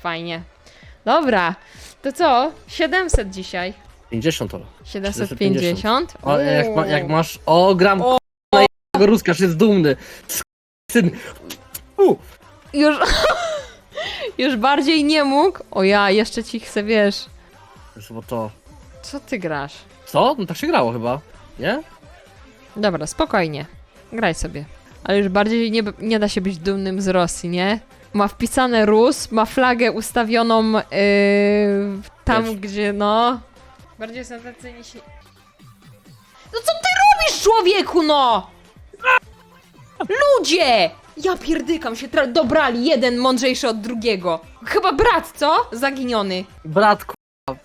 Fajnie. Dobra, to co? 700 dzisiaj. 50 to. 750? O, jak, ma, jak masz. O, gram O. jego Ruskacz jest dumny. Syn. U. Już... Już bardziej nie mógł. O ja, jeszcze ci chcę, wiesz. Bo to. Co ty grasz? Co? No tak się grało chyba. Nie? Dobra, spokojnie. Graj sobie. Ale już bardziej nie, nie da się być dumnym z Rosji, nie? Ma wpisane Rus, ma flagę ustawioną yy, tam, Wiesz. gdzie no. Bardziej są tacy się. No co ty robisz, człowieku, no! Ludzie! Ja pierdykam się tra- dobrali jeden mądrzejszy od drugiego. Chyba brat, co? Zaginiony. Bratku,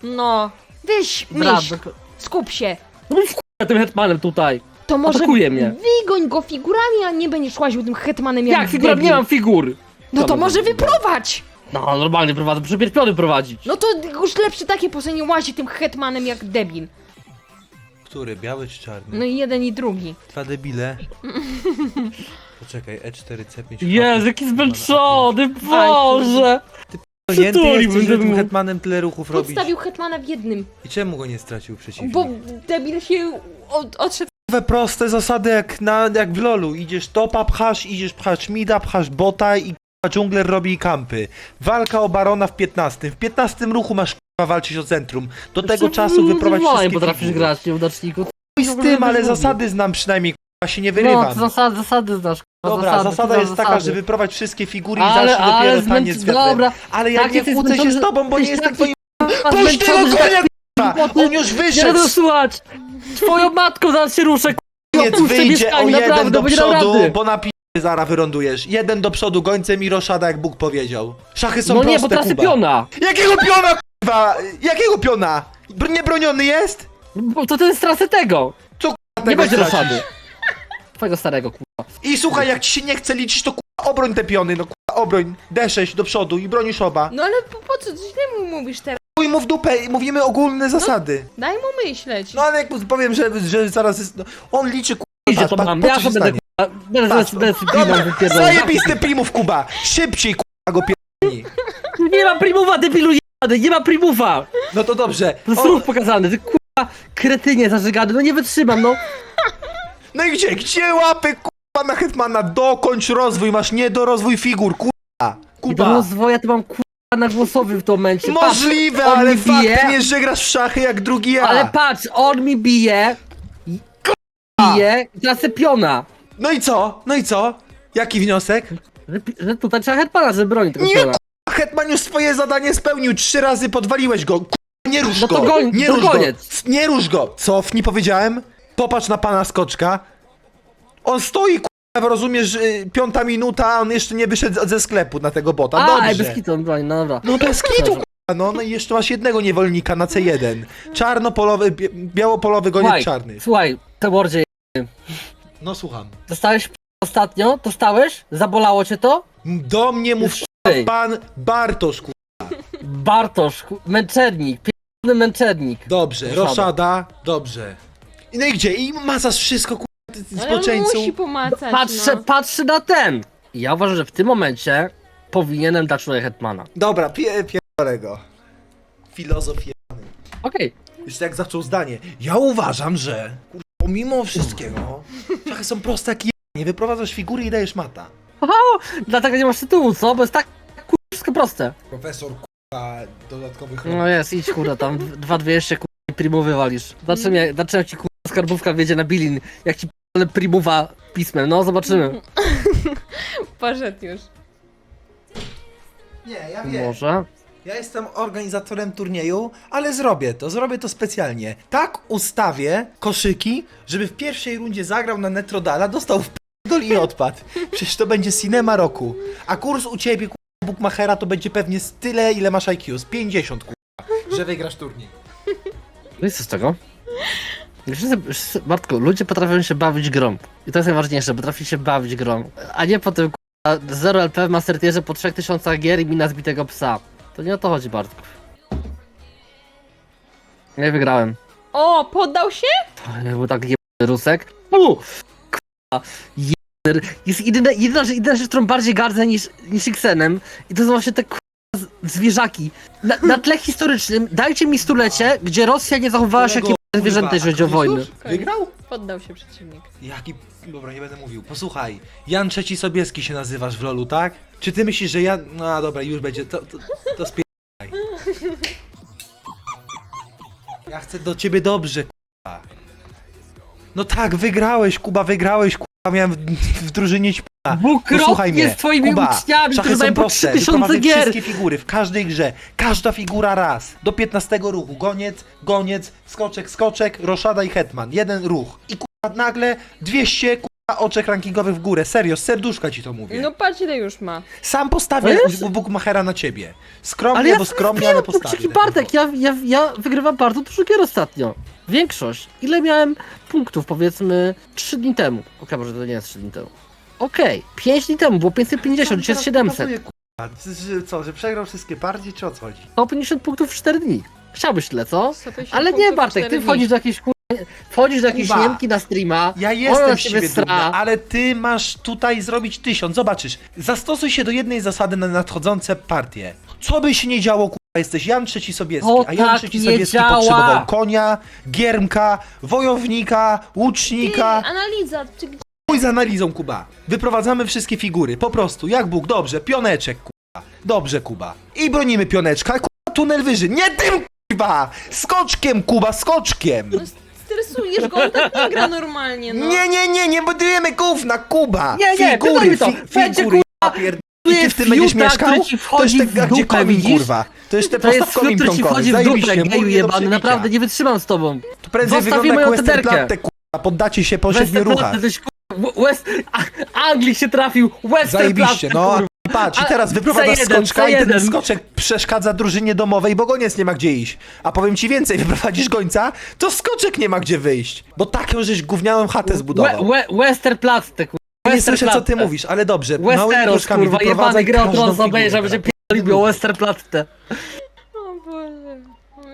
No. Weź, brat. myśl, skup się. No i tym hetmanem tutaj. To może Atakuje mnie. wygoń go figurami, a nie będziesz łaził tym hetmanem jak Jak figura? debil. Nie mam figur. No to może wyprowadź! No normalnie prowadzę, muszę pierpiony prowadzić. No to już lepsze takie po nie łazi tym hetmanem jak debil. Który? Biały czy czarny? No i jeden i drugi. Dwa debile. Poczekaj, E E4, C5. Jezu, jaki zmęczony, Boże! Przytulił jesteś, że będę tym mu. hetmanem tyle ruchów robisz. Podstawił hetmana w jednym, I czemu go nie stracił przeciwnik? bo debil się od, odszedł. We proste zasady jak, na, jak w lolu. Idziesz topa, pchasz, idziesz pchasz mida, pchasz bota i dżungler robi kampy. Walka o barona w 15. W 15 ruchu masz k***a, walczyć o centrum. Do tego czasu wyprowadź Wolałem wszystkie potrafisz figury. grać, nieudaczniku. Chuj z tym, ale zasady znam przynajmniej, k***a, się nie No, wyrywam. to zasady, zasady znasz. Dobra, zasady, zasada jest taka, że wyprowadź wszystkie figury i Ale, zacznij ale dopiero zmęcz... wiatrem. Dobra, Ale ja tak, nie jesteś kłócę się zmęczony, z tobą, bo nie jesteś jestem taki- twoim... Puść tego konia, tak- k***a! On już Nie wyszedł! słuchać! Twoją matką zaraz się ruszę, k***a, Koniec opuszczę wyjdzie mieszkanie, o jeden naprawdę, do bo nie dam przodu, rady. bo na pi... zara wyrądujesz. Jeden do przodu, gońcem i roszada, jak Bóg powiedział. Szachy są No proste, nie, bo tracę Kuba. piona! Jakiego piona, k***wa? Jakiego piona? Br- Niebroniony jest? Bo to ten stracę tego! Co k***a Nie tego będzie stracisz? roszady. Twojego starego, k***a. I słuchaj, jak ci się nie chce liczyć, to k***a obroń te piony, no k***a obroń. D6 do przodu i bronisz oba. No ale po, po co coś ty mu mówisz teraz? Chuj mu w dupę i mówimy ogólne zasady. Daj mu myśleć. No ale jak mu powiem, że, że zaraz jest... No, on liczy k***a. Idzie to pa- mam, po ja to będę, k***a, będę z piną wypierdolę. zajebisty primów, Kuba! Szybciej, k***a, go pierdolni. Nie ma primuwa, debilu jebany, nie ma primuwa! No to dobrze. To jest O, ruch pokazany, ty k***a, kretynie zażygany, no nie wytrzymam, no. no i gdzie? Gdzie łapy, k***a, na Hetmana? Dokończ rozwój, masz nie do rozwój figur, k***a. I do Kuba. rozwoja to mam k***a na głosowy w tym momencie. Patrz, Możliwe, on ale mi fakt bije. nie, że grasz w szachy jak drugi ja. Ale patrz, on mi bije, bije i tracę piona. No i co? No i co? Jaki wniosek? Że, że tutaj trzeba hetmana, żeby bronić tego Nie, piona. Hetman już swoje zadanie spełnił, trzy razy podwaliłeś go. K***a, nie rusz No to go. goń- nie to rusz koniec. go. Nie rusz go. Cofnij, powiedziałem. Popatrz na pana skoczka. On stoi, k***a, rozumiesz, y, piąta minuta, a on jeszcze nie wyszedł ze sklepu na tego bota. A, Dobrze. ej, bez kitu on broni, no dobra. No bez kitu, k***a, no, no i jeszcze masz jednego niewolnika na C1. Czarnopolowy, bie- białopolowy goniec Słuchaj, czarny. słuchaj, te wardzie, No słucham. dostałeś ostatnio, dostałeś? Zabolało cię to? Do mnie mów Ej, pan Bartosz, ku... Bartosz, ku- męczennik, pierdolony męczennik. Dobrze, Roszada. roszada, dobrze. I no i gdzie? I macasz wszystko, ku... ty- ty ale zboczeńcu. musi pomacać, Patrzę, no. patrzę na ten. I Ja uważam, że w tym momencie powinienem dać człowiek hetmana. Dobra, pie, pierdolę go. Filozof. Okej. Już jak zaczął zdanie. Ja uważam, że kur... pomimo wszystkiego, trochę są proste jak nie wyprowadzasz figury i dajesz mata. Dlatego nie masz tytułu, co? Bo jest tak kur... wszystko proste. Profesor k***a dodatkowych No jest, idź kurwa tam, d- dwa dwieście jeszcze kurwa primu wywalisz. Zobaczymy, jak- zobaczymy jak ci kurwa skarbówka wiedzie na bilin, jak ci p***le primuwa pismem, no zobaczymy. Poszedł już. Nie, ja Może. Ja jestem organizatorem turnieju, ale zrobię to, zrobię to specjalnie. Tak ustawię koszyki, żeby w pierwszej rundzie zagrał na Netrodala, dostał w dol i odpadł. Przecież to będzie cinema roku. A kurs u ciebie, k***a, Bookmachera, to będzie pewnie z tyle, ile masz IQ, z 50, k***a, że wygrasz turniej. No i co z tego? Wszyscy, wszyscy, Bartku, ludzie potrafią się bawić grą. I to jest najważniejsze, potrafi się bawić grą. A nie po tym kurwa, 0 LP w Master po 3000 gier i mina zbitego psa. To nie o to chodzi, Bartku. Nie wygrałem. O, poddał się? To był tak jebany rusek. U! K***a. Jest jedyna, jedyna, rzecz- jedyna rzecz, którą bardziej gardzę niż, niż Xenem. I to jest właśnie te k***a z- zwierzaki. Na, na tle historycznym dajcie mi stulecie, gdzie Rosja nie zachowała się jak zwierzęta, jeżeli chodzi o. Chrystus Wygrał? Poddał się przeciwnik. Jaki... Dobra, nie będę mówił. Posłuchaj, Jan III Sobieski się nazywasz w lolu, tak? Czy ty myślisz, że ja... No a dobra, już będzie, to, to, to spierdaj. Ja chcę do ciebie dobrze, kurwa. No tak, wygrałeś, Kuba, wygrałeś, kurwa, miałem w, w drużynie ćpa. Dwukrotnie mnie, z twoimi Kuba, uczniami, szachy którzy są mają po proste, 3000 wyprowadzaj gier. wszystkie figury w każdej grze. Każda figura raz. Do 15 ruchu. Goniec, goniec, skoczek, skoczek, roszada i hetman. Jeden ruch. I kurwa nagle 200 kurwa oczek rankingowych w górę. Serio, z serduszka ci to mówię. No patrz ile już ma. Sam postawię To jest- Bookmachera na ciebie. Skromnie, Ale ja bo skromnie, ale postawię. Przecież Bartek, ja, ja, ja wygrywam bardzo dużo gier ostatnio. Większość. Ile miałem punktów, powiedzmy, 3 dni temu? Okej, może to nie jest 3 dni temu. Okej, 5 dni temu było 550, dzisiaj jest 700. Co, że przegrał wszystkie partie, czy o co chodzi? 150 punktów w 4 dni. Chciałbyś tyle, co? 150 Ale nie, Bartek, ty wchodzisz do jakiejś kur... Wchodzisz do jakiejś Kuba, Niemki na streama. Ja jestem z ciebie ciebie dumny, ale ty masz tutaj zrobić tysiąc. Zobaczysz, zastosuj się do jednej zasady na nadchodzące partie. Co by się nie działo, kurwa, jesteś Jan III Sobieski, O, a Jan tak III nie Sobieski działa. potrzebował konia, giermka, wojownika, Ty, łucznika. analiza, czy gdzie? Chuj z analizą, Kuba. Wyprowadzamy wszystkie figury, po prostu, jak Bóg, dobrze, pioneczek, Kuba. Dobrze, Kuba. I bronimy pioneczka, Kuba, tunel wyżej. Nie tym, Kuba! Skoczkiem, Kuba, skoczkiem! No stresujesz go, on tak nie gra normalnie, no. Nie, nie, nie, nie budujemy gówna, Kuba! Nie, nie, figury, to. Będzie, figury, ja pierd... I ty w tym będziesz fiuta, mieszkał? który ci To jest wchodzi w gdzie dupę, komin, widzisz? kurwa. To jest te To jest komin który ci wchodzi w dupę, geju jebany, naprawdę, nie wytrzymam z tobą. To prędzej Zostawimy wygląda jak ją tederkę. Westerplatte, kurwa. Poddacie się po siedmiu ruchach. West... A- Anglik się trafił, Westerplatte, Zajebiście, no. kurwa. A patrz, i A, teraz wyprowadzasz C1, skoczka i ten C1. skoczek przeszkadza drużynie domowej, bo goniec nie ma gdzie iść. A powiem ci więcej, wyprowadzisz gońca, to skoczek nie ma gdzie wyjść. Bo taką żeś gówniałą chatę zbudował. We, we, Westerplatte, kurwa. Nie słyszę co ty Westerplatte. mówisz, ale dobrze. małymi Westeros, kroczkami kurwa, jebany wyprowadzaj gra o każdą Tron figurę obejrzał, będzie pierdolił Westerplatte. O my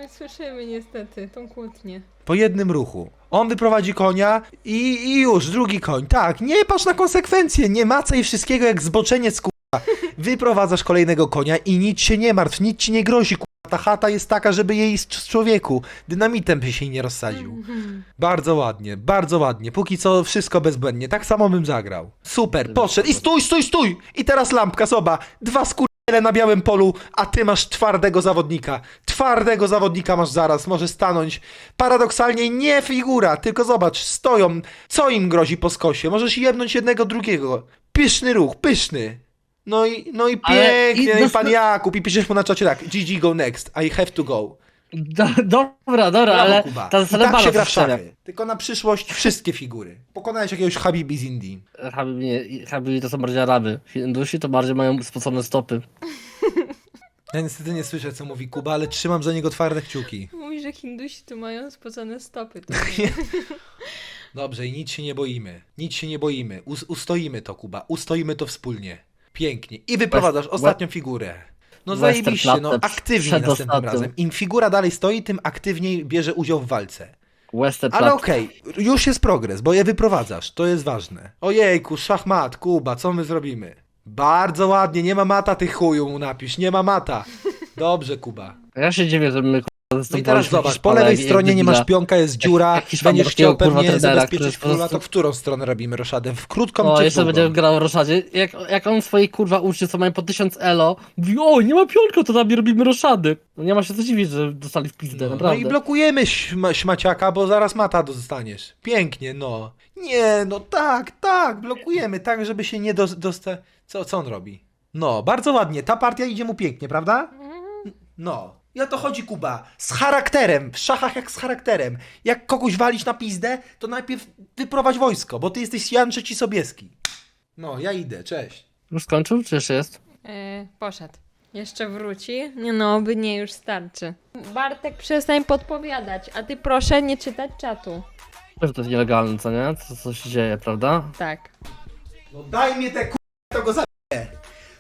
słyszymy niestety tą kłótnię. Po jednym ruchu. On wyprowadzi konia i, i już, drugi koń. Tak, nie patrz na konsekwencje, nie macaj wszystkiego jak zboczeniec, kurwa. Wyprowadzasz kolejnego konia i nic się nie martw, nic ci nie grozi, kurwa. Ta chata jest taka, żeby jej z z człowieku. Dynamitem by się jej nie rozsadził. Bardzo ładnie, bardzo ładnie. Póki co wszystko bezbłędnie. Tak samo bym zagrał. Super, poszedł. I stój, stój, stój! I teraz lampka, soba. Dwa skurwiele na białym polu, a ty masz twardego zawodnika. Twardego zawodnika masz zaraz, może stanąć. Paradoksalnie nie figura, tylko zobacz, stoją. Co im grozi po skosie? Możesz jebnąć jednego, drugiego. Pyszny ruch, pyszny. No i, no i Ale pięknie, i no i pan Jakub, i piszesz mu na czacie tak, GG go next, I have to go. Do, dobra, dobra, Brawo, ale Kuba. ta I zasada tak się gra w szachy. Tylko na przyszłość wszystkie figury. Pokonałeś jakiegoś Habibi z Indii. Habibi, nie, Habibi to są bardziej Araby. Hindusi to bardziej mają spocone stopy. Ja niestety nie słyszę, co mówi Kuba, ale trzymam za niego twarde kciuki. Mówi, że Hindusi tu mają spocone stopy. To Dobrze, i nic się nie boimy. Nic się nie boimy. Us ustoimy to, Kuba. Ustoimy to wspólnie. Pięknie. I wyprowadzasz West- ostatnią figurę. No zajebiście, no aktywniej następnym razem. Im figura dalej stoi, tym aktywniej bierze udział w walce. Westerplatte. Ale okej, już jest progres, bo je wyprowadzasz, to jest ważne. Ojejku, szachmat, Kuba, co my zrobimy? Bardzo ładnie, nie ma mata tych chuju mu napisz, nie ma mata. Dobrze, Kuba. Ja się dziwię, że my i teraz zobacz, po lewej stronie nie masz pionka, jest dziura, jak Hiszpan będziesz takiego, chciał kurwa, pewnie trenera, zabezpieczyć który po króla, prostu- to w którą stronę robimy roszadę? W krótką O, czy jeszcze długą? będzie grał Roszadzie. Jak, jak on swoich kurwa uczy, co mają po 1000 elo, mówi, o, nie ma pionka, to nami robimy roszady. No nie ma się co dziwić, że dostali w pizdę, No, no naprawdę. i blokujemy śma śmaciaka, bo zaraz mata dostaniesz. Pięknie, no. Nie, no tak, tak, blokujemy, tak, żeby się nie dosta... Co, co on robi? No, bardzo ładnie, ta partia idzie mu pięknie, prawda? No. I o to chodzi, Kuba. Z charakterem, w szachach jak z charakterem. Jak kogoś walić na pizdę, to najpierw wyprowadź wojsko, bo ty jesteś Jan III Sobieski. No, ja idę, cześć. Już skończył, czy jeszcze jest? e, poszedł. Jeszcze wróci? Nie no, by nie, już starczy. Bartek, przestań podpowiadać, a ty proszę nie czytać czatu. Że to jest nielegalne, co nie? Co, co się dzieje, prawda? Tak. No daj mnie te k***, to go za...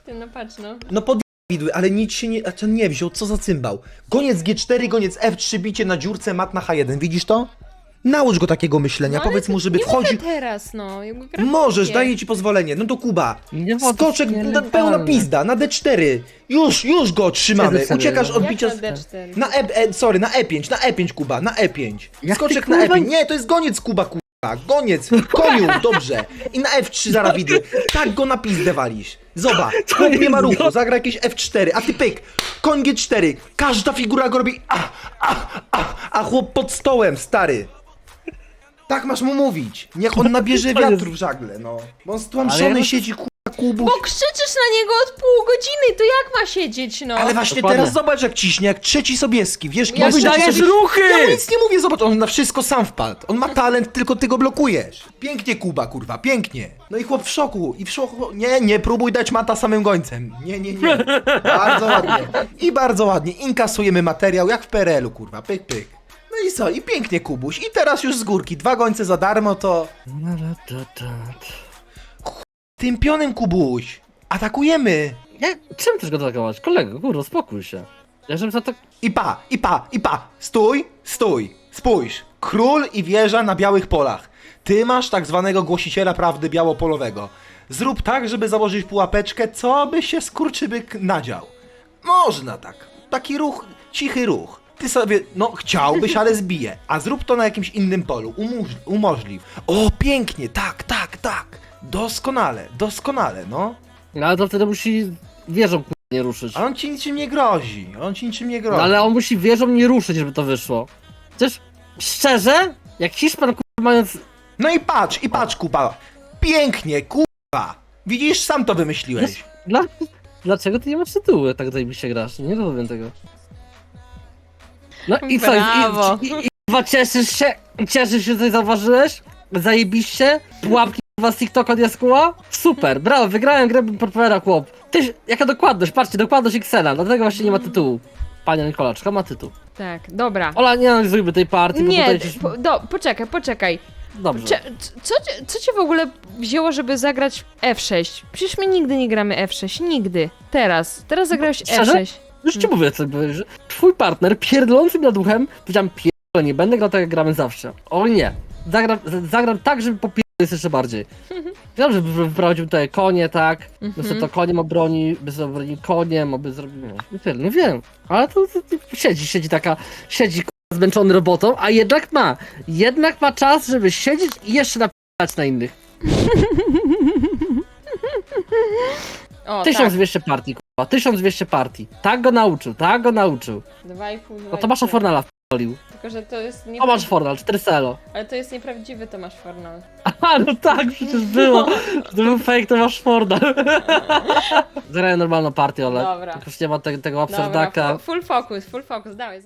Ty no patrz no. No pod widły, ale nic się nie, a co nie wziął, co za cymbał. Goniec G4, goniec F3, bicie na dziurce, mat na H1, widzisz to? Naucz go takiego myślenia, No ale powiedz mu, żeby nie wchodził... mogę teraz, no. Jakby gra Możesz, nie. daję ci pozwolenie. No to Kuba. Nie Skoczek, to na- nielegalne. pełna pizda, na D4. Już, już go trzymamy. Sobie, Uciekasz od Jak bicia... na D4? Na e, e, sorry, na E5, na E5 Kuba, na E5. Jak Skoczek na kurwa- E5. Nie, to jest goniec Kuba, Kuba. Goniec, koniu, dobrze. I na F3 zaraz widzę. Tak go na pizdę walisz. Zobacz, chłop nie ma ruchu, zagra jakieś F4, a ty pyk, koń G4. Każda figura go robi a, a, a, a chłop pod stołem, stary. Tak masz mu mówić. Niech on nabierze wiatru w żagle, no. Bo on stłamszony Ale ja- siedzi, kurwa, kubu. Bo krzyczysz na niego od pół godziny, to jak ma siedzieć, no? Ale właśnie Dokładnie. teraz zobacz jak ciśnie, jak trzeci Sobieski, wiesz, Ja wydajesz Sobieski- ruchy! Ja mu nic nie mówię, zobacz, on na wszystko sam wpadł. On ma talent, tylko ty go blokujesz. Pięknie Kuba, kurwa, pięknie. No i chłop w szoku, i w szoku, nie, nie próbuj dać mata samym gońcem. Nie, nie, nie. Bardzo ładnie. I bardzo ładnie, inkasujemy materiał, jak w PRL-u, kurwa, pyk, pyk. No i co, i pięknie Kubuś. I teraz już z górki, dwa gońce za darmo, to... Tym pionem Kubuś, atakujemy. Ja, czym też go atakować? Kolego, kurwa, spokój się. Ja żebym za to... I pa, i pa, i pa. Stój, stój, spójrz. Król i wieża na białych polach. Ty masz tak zwanego głosiciela prawdy białopolowego. Zrób tak, żeby założyć pułapeczkę, co by się skurczybyk nadział. Można tak. Taki ruch, cichy ruch. Ty sobie, no chciałbyś, ale zbije. A zrób to na jakimś innym polu. Umoż- umożliw. O, pięknie, tak, tak, tak. Doskonale, doskonale, no. No ale to wtedy musi wieżą kurwa, nie ruszyć. A on ci niczym nie grozi. On ci niczym nie grozi. No, ale on musi wieżą nie ruszyć, żeby to wyszło. Przecież szczerze, jak Hiszpan kurwa mając... No i patrz, i patrz, Kuba. Pięknie, kurwa. Widzisz, sam to wymyśliłeś. Dla... Dlaczego ty nie masz tytułu, tak zajebiście grasz? Nie rozumiem tego. No i co? Brawo. I, i, cieszysz się? Cieszysz się, że coś zauważyłeś? Zajebiście? Pułapki z TikToka od Jaskuła? Super, brawo, wygrałem grę Portwera, chłop. Ty, jaka dokładność, patrzcie, dokładność Xena, dlatego właśnie nie ma tytułu. Panie Nikolaczka ma tytuł. Tak, dobra. Ola, nie analizujmy tej partii, bo Nie, tutaj coś... po, do, poczekaj, poczekaj. Dobrze. Cze, co, cię- co cię w ogóle wzięło, żeby zagrać F6? Przecież my nigdy nie gramy F6, nigdy. Teraz, teraz zagrałeś Szczerze? F6. Już ci mówię, co, że twój partner pierdolący mi nad uchem, powiedziałem pierdolę, nie będę grał tak jak gramy zawsze. O nie, zagram, z- zagram tak, żeby popierdolić jeszcze bardziej. Wiem, że wyprowadził te konie, tak, by sobie to koniem obroni, by obronił koniem, aby zrobił, nie wiem, nie wiem, ale to, to, to siedzi, siedzi taka, siedzi k***a, zmęczony robotą, a jednak ma, jednak ma czas, żeby siedzieć i jeszcze napisać na innych. O, 1200 partii, k***a, 1200 partii. Tak go nauczył, tak go nauczył. tak. 2,5, No to masz Fornala Tylko, że to jest O, masz Fornal, 4 selo. Ale to jest nieprawdziwy Tomasz Fornal. A, no tak, przecież było. To był fake, to masz Fornal. Zagrałem normalną partię, ale Dobra. już nie ma te, tego Dobra, absurdaka. fu- full focus, full focus, dawaj, zagraj.